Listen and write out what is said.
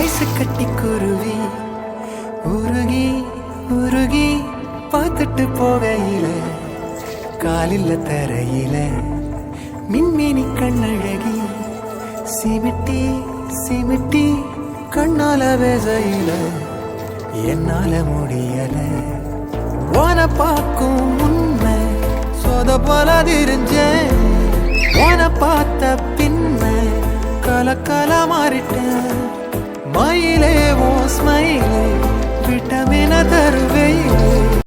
Ice கட்டி குருவி உருகி உருகி பார்த்துட்டு போகையில காலில் தரையில மின்மினி கண்ணழகி சிமிட்டி சிமிட்டி கண்ணால வேசையில என்னால முடியல. ஓன பார்க்கும் முன்ன சொத போல தெரிஞ்சேன் ஓன பார்த்த கலக்கல மாறிட்டேன் மயிலே ஓ ஸ்மைலே விட்டமின தருவே